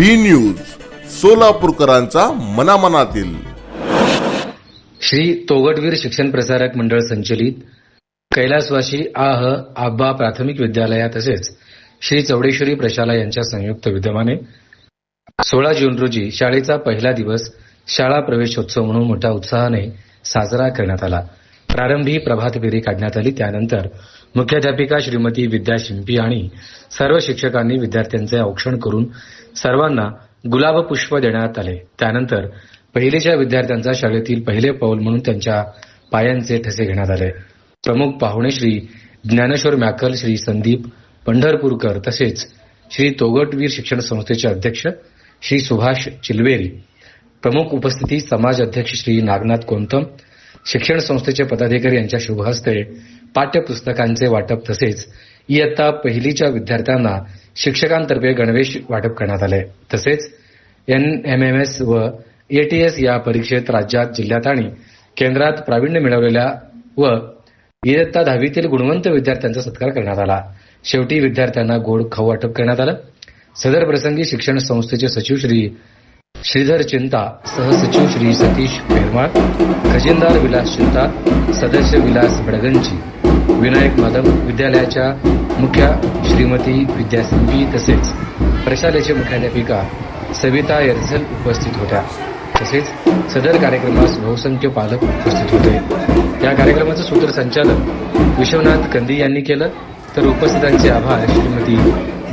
बी news सोलापूरकरांचा मनामनातील. Shri तोगटवीर शिक्षण प्रसारक मंडळ संचलित कैलासवाशी आह आब्बा प्राथमिक विद्यालया तसेच श्री चौडेश्वरी प्रशाला यांच्या संयुक्त विद्यमाने सोळा जून रोजी शाळेचा पहिला दिवस शाळा प्रवेशोत्सव म्हणून मोठ्या उत्साहाने साजरा करण्यात आला. प्रारंभी प्रभात फेरी काढण्यात आली. त्यानंतर मुख्याध्यापिका श्रीमती विद्या शिंपी आणि सर्व शिक्षकांनी विद्यार्थ्यांचे औक्षण करून सर्वांना गुलाब पुष्प देण्यात आले. त्यानंतर पहिलीच्या विद्यार्थ्यांचा शाळेतील पहिले पाऊल म्हणून त्यांच्या पायांचे ठसे घेण्यात आले. प्रमुख पाहुणे श्री ज्ञानेश्वर मॅकल श्री संदीप पंढरपूरकर तसेच श्री तोगटवीर शिक्षण संस्थेचे अध्यक्ष श्री सुभाष चिलवेरी. प्रमुख उपस्थिती समाज अध्यक्ष श्री नागनाथ कोंतम शिक्षण संस्थेचे पदाधिकारी यांच्या शुभहस्ते पाठ्यपुस्तकांचे वाटप तसेच इयत्ता पहिलीच्या विद्यार्थ्यांना शिक्षकांतर्फे गणवेश वाटप करण्यात आले. तसेच एन एम एम एस व एटीएस या परीक्षेत राज्यात जिल्ह्यात आणि केंद्रात प्रावीण्य मिळवलेल्या व इयत्ता दहावीतील गुणवंत विद्यार्थ्यांचा सत्कार करण्यात आला. शेवटी विद्यार्थ्यांना गोड खाऊ वाटप करण्यात आलं. सदर प्रसंगी शिक्षण संस्थेचे सचिव श्री श्रीधर चिंता सहसचिव श्री सतीश पेरमाळ खजिनदार विलास चिंता सदस्य विलास बडगंजी विनायक माधव विद्यालयाच्या मुख्या श्रीमती विद्यासिंगी तसेच प्रशालेचे मुख्याध्यापिका सविता यर्झल उपस्थित होत्या. तसेच सदर कार्यक्रमास बहुसंख्य पालक उपस्थित होते. या कार्यक्रमाचं सूत्रसंचालन विश्वनाथ कंदी यांनी केलं. तर उपस्थितांचे आभार श्रीमती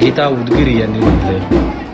गीता उदगिरी यांनी मानले.